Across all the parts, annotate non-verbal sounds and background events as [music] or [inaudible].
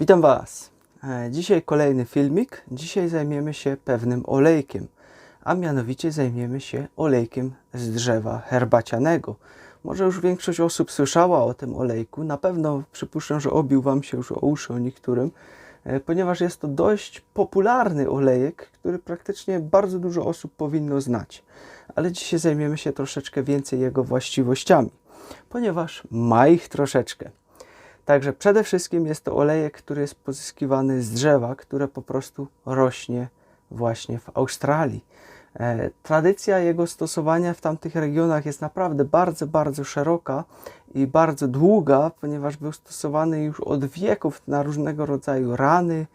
Witam Was. E, Dzisiaj kolejny filmik. Dzisiaj zajmiemy się pewnym olejkiem, a mianowicie zajmiemy się olejkiem z drzewa herbacianego. Może już większość osób słyszała o tym olejku. Na pewno przypuszczam, że obił Wam się już o uszy o niektórym, e, ponieważ jest to dość popularny olejek, który praktycznie bardzo dużo osób powinno znać. Ale dzisiaj zajmiemy się troszeczkę więcej jego właściwościami, ponieważ ma ich troszeczkę. Także przede wszystkim jest to olejek, który jest pozyskiwany z drzewa, które po prostu rośnie właśnie w Australii. E, tradycja jego stosowania w tamtych regionach jest naprawdę bardzo, bardzo szeroka i bardzo długa, ponieważ był stosowany już od wieków na różnego rodzaju rany,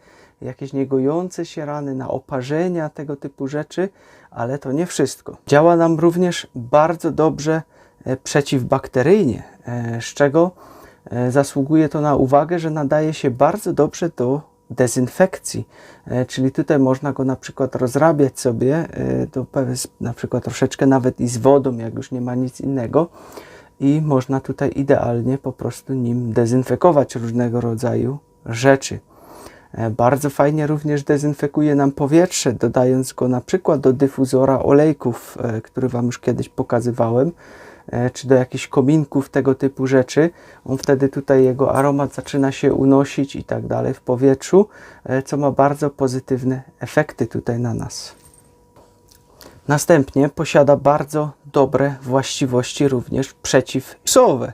jakieś niegojące się rany, na oparzenia, tego typu rzeczy, ale to nie wszystko. Działa nam również bardzo dobrze e, przeciwbakteryjnie, e, z czego zasługuje to na uwagę, że nadaje się bardzo dobrze do dezynfekcji, E, czyli tutaj można go na przykład rozrabiać sobie, e, do, pew- na przykład troszeczkę nawet i z wodą, jak już nie ma nic innego. I można tutaj idealnie po prostu nim dezynfekować różnego rodzaju rzeczy. E, Bardzo fajnie również dezynfekuje nam powietrze, dodając go na przykład do dyfuzora olejków, e, który Wam już kiedyś pokazywałem, e, czy do jakichś kominków, tego typu rzeczy. On wtedy tutaj jego aromat zaczyna się unosić i tak dalej w powietrzu, e, co ma bardzo pozytywne efekty tutaj na nas. Następnie posiada bardzo dobre właściwości również przeciwpsowe.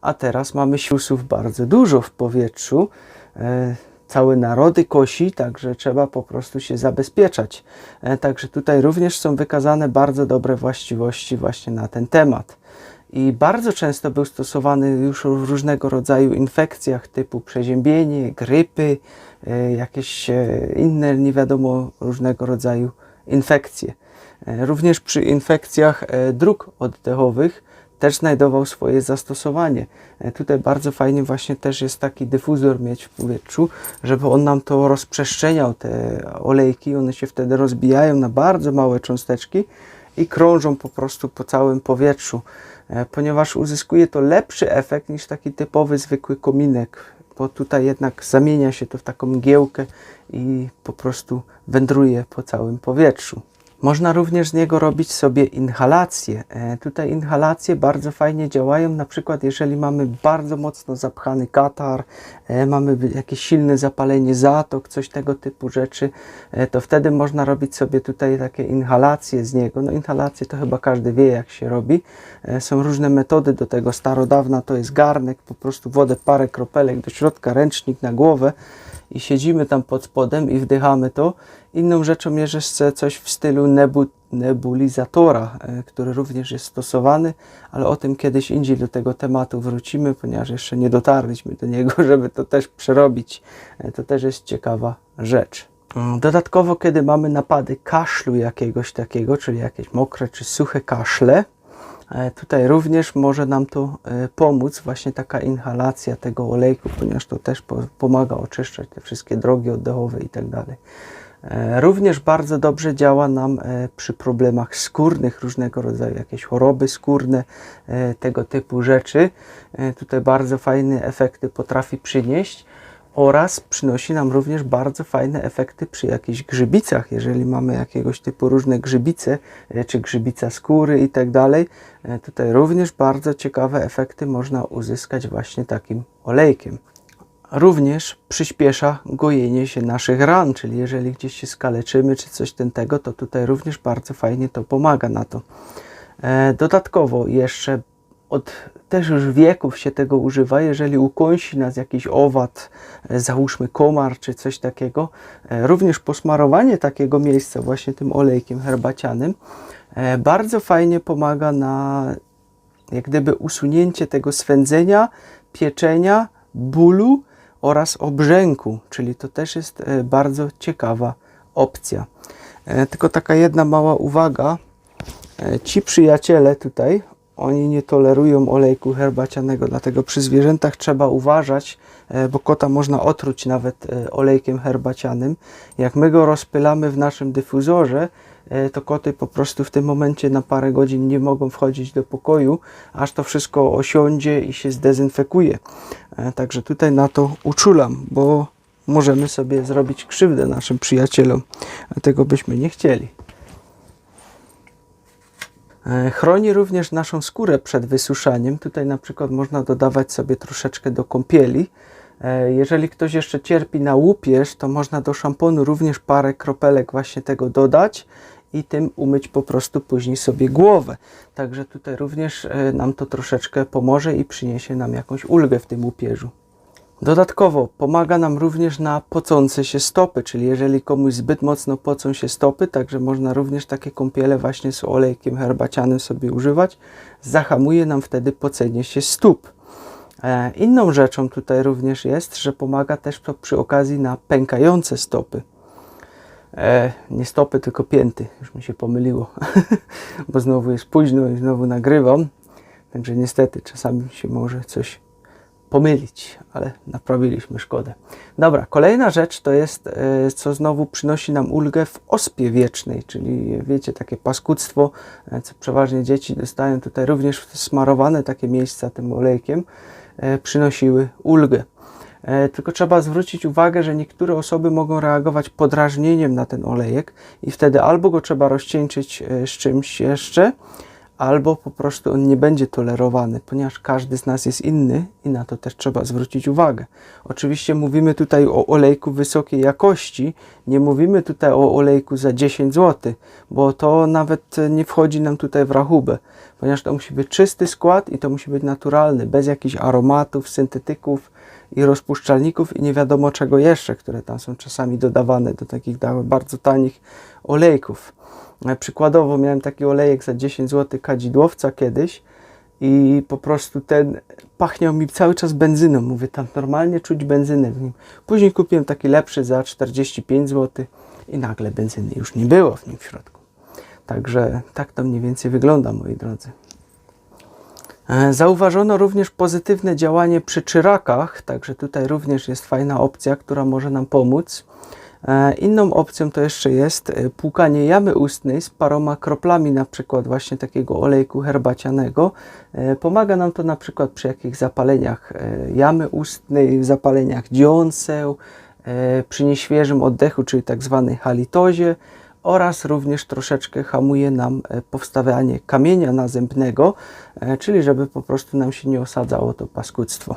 A teraz mamy siusów bardzo dużo w powietrzu. Całe narody kosi, także trzeba po prostu się zabezpieczać. E, także tutaj również są wykazane bardzo dobre właściwości właśnie na ten temat. I bardzo często był stosowany już w różnego rodzaju infekcjach typu przeziębienie, grypy, e, jakieś e, inne nie wiadomo różnego rodzaju infekcje. Również przy infekcjach dróg oddechowych też znajdował swoje zastosowanie. E, Tutaj bardzo fajnie właśnie też jest taki dyfuzor mieć w powietrzu, żeby on nam to rozprzestrzeniał, te olejki, one się wtedy rozbijają na bardzo małe cząsteczki i krążą po prostu po całym powietrzu, e, ponieważ uzyskuje to lepszy efekt niż taki typowy zwykły kominek, bo tutaj jednak zamienia się to w taką mgiełkę i po prostu wędruje po całym powietrzu. Można również z niego robić sobie inhalacje. E, tutaj inhalacje bardzo fajnie działają, na przykład jeżeli mamy bardzo mocno zapchany katar, e, mamy jakieś silne zapalenie zatok, coś tego typu rzeczy, e, to wtedy można robić sobie tutaj takie inhalacje z niego. No inhalacje to chyba każdy wie jak się robi. Są różne metody do tego. Starodawna to jest garnek, po prostu wodę, parę kropelek do środka, ręcznik na głowę i siedzimy tam pod spodem i wdychamy to. Inną rzeczą jest jeszcze coś w stylu nebu, nebulizatora, e, który również jest stosowany, ale o tym kiedyś indziej do tego tematu wrócimy, ponieważ jeszcze nie dotarliśmy do niego, [laughs] żeby to też przerobić. E, To też jest ciekawa rzecz. Mm, Dodatkowo, kiedy mamy napady kaszlu jakiegoś takiego, czyli jakieś mokre czy suche kaszle, E, Tutaj również może nam to pomóc, właśnie taka inhalacja tego olejku, ponieważ to też po, pomaga oczyszczać te wszystkie drogi oddechowe i tak dalej. E, Również bardzo dobrze działa nam e, przy problemach skórnych, różnego rodzaju jakieś choroby skórne, e, tego typu rzeczy. Tutaj bardzo fajne efekty potrafi przynieść oraz przynosi nam również bardzo fajne efekty przy jakichś grzybicach. Jeżeli mamy jakiegoś typu różne grzybice, czy grzybica skóry i tak dalej, tutaj również bardzo ciekawe efekty można uzyskać właśnie takim olejkiem. Również przyspiesza gojenie się naszych ran, czyli jeżeli gdzieś się skaleczymy czy coś ten tego, to tutaj również bardzo fajnie to pomaga na to. E, Dodatkowo jeszcze od też już wieków się tego używa, jeżeli ukąsi nas jakiś owad, e, załóżmy komar czy coś takiego, e, również posmarowanie takiego miejsca właśnie tym olejkiem herbacianym bardzo fajnie pomaga na jak gdyby usunięcie tego swędzenia, pieczenia, bólu oraz obrzęku, czyli to też jest e, bardzo ciekawa opcja. E, Tylko taka jedna mała uwaga. E, Ci przyjaciele tutaj, oni nie tolerują olejku herbacianego, dlatego przy zwierzętach trzeba uważać, bo kota można otruć nawet olejkiem herbacianym. Jak my go rozpylamy w naszym dyfuzorze, to koty po prostu w tym momencie na parę godzin nie mogą wchodzić do pokoju, aż to wszystko osiądzie i się zdezynfekuje. E, Także tutaj na to uczulam, bo możemy sobie zrobić krzywdę naszym przyjacielom, a tego byśmy nie chcieli. E, Chroni również naszą skórę przed wysuszaniem. Tutaj na przykład można dodawać sobie troszeczkę do kąpieli. E, Jeżeli ktoś jeszcze cierpi na łupież, to można do szamponu również parę kropelek właśnie tego dodać i tym umyć po prostu później sobie głowę. Także tutaj również e, nam to troszeczkę pomoże i przyniesie nam jakąś ulgę w tym łupieżu. Dodatkowo pomaga nam również na pocące się stopy, czyli jeżeli komuś zbyt mocno pocą się stopy, także można również takie kąpiele właśnie z olejkiem herbacianym sobie używać. Zahamuje nam wtedy pocenie się stóp. E, inną rzeczą tutaj również jest, że pomaga też to przy okazji na pękające stopy. E, nie stopy, tylko pięty. Już mi się pomyliło, [laughs] bo znowu jest późno i znowu nagrywam. Także niestety czasami się może coś pomylić, ale naprawiliśmy szkodę. Dobra, kolejna rzecz to jest, e, co znowu przynosi nam ulgę w ospie wiecznej, czyli wiecie, takie paskudztwo, e, co przeważnie dzieci dostają tutaj również smarowane takie miejsca tym olejkiem, e, przynosiły ulgę. E, Tylko trzeba zwrócić uwagę, że niektóre osoby mogą reagować podrażnieniem na ten olejek i wtedy albo go trzeba rozcieńczyć e, z czymś jeszcze, albo po prostu on nie będzie tolerowany, ponieważ każdy z nas jest inny i na to też trzeba zwrócić uwagę. Oczywiście mówimy tutaj o olejku wysokiej jakości, nie mówimy tutaj o olejku za 10 zł, bo to nawet nie wchodzi nam tutaj w rachubę, ponieważ to musi być czysty skład i to musi być naturalny, bez jakichś aromatów, syntetyków i rozpuszczalników i nie wiadomo czego jeszcze, które tam są czasami dodawane do takich bardzo tanich olejków. E, Przykładowo miałem taki olejek za 10 zł kadzidłowca kiedyś i po prostu ten pachniał mi cały czas benzyną. Mówię, tam normalnie czuć benzynę w nim. Później kupiłem taki lepszy za 45 zł i nagle benzyny już nie było w nim w środku. Także tak to mniej więcej wygląda, moi drodzy. E, Zauważono również pozytywne działanie przy czyrakach, także tutaj również jest fajna opcja, która może nam pomóc. E, Inną opcją to jeszcze jest e, płukanie jamy ustnej z paroma kroplami, na przykład właśnie takiego olejku herbacianego. Pomaga nam to na przykład przy jakichś zapaleniach jamy ustnej, zapaleniach dziąseł, przy nieświeżym oddechu, czyli tak zwanej halitozie oraz również troszeczkę hamuje nam e, powstawanie kamienia nazębnego, e, czyli żeby po prostu nam się nie osadzało to paskudztwo.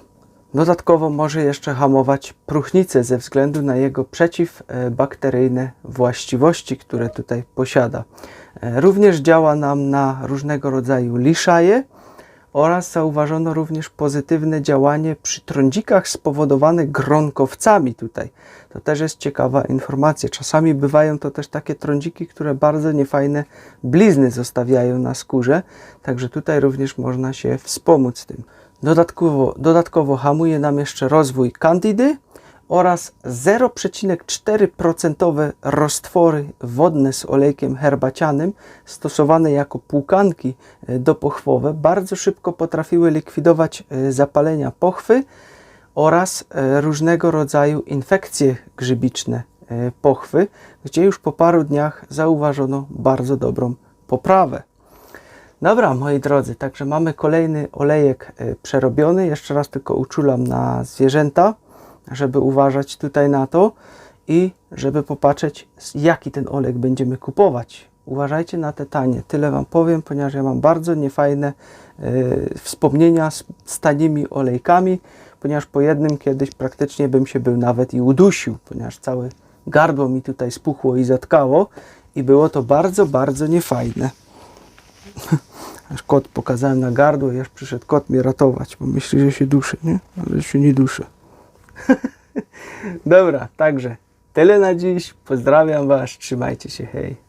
Dodatkowo może jeszcze hamować próchnicę ze względu na jego przeciwbakteryjne właściwości, które tutaj posiada. E, Również działa nam na różnego rodzaju liszaje oraz zauważono również pozytywne działanie przy trądzikach spowodowanych gronkowcami tutaj. To też jest ciekawa informacja. Czasami bywają to też takie trądziki, które bardzo niefajne blizny zostawiają na skórze, także tutaj również można się wspomóc tym. Dodatkowo, dodatkowo hamuje nam jeszcze rozwój kandydy oraz 0,4% roztwory wodne z olejkiem herbacianym stosowane jako płukanki e, dopochwowe bardzo szybko potrafiły likwidować e, zapalenia pochwy oraz e, różnego rodzaju infekcje grzybiczne pochwy, gdzie już po paru dniach zauważono bardzo dobrą poprawę. Dobra, moi drodzy, także mamy kolejny olejek przerobiony. Jeszcze raz tylko uczulam na zwierzęta, żeby uważać tutaj na to i żeby popatrzeć, jaki ten olejek będziemy kupować. Uważajcie na te tanie. Tyle Wam powiem, ponieważ ja mam bardzo niefajne e, wspomnienia z, z tanimi olejkami, ponieważ po jednym kiedyś praktycznie bym się był nawet i udusił, ponieważ całe gardło mi tutaj spuchło i zatkało i było to bardzo, bardzo niefajne. [laughs] Aż kot pokazałem na gardło i aż przyszedł kot mnie ratować, bo myśli, że się duszę, nie? Ale się nie duszę. [laughs] Dobra, także tyle na dziś. Pozdrawiam Was, trzymajcie się, hej.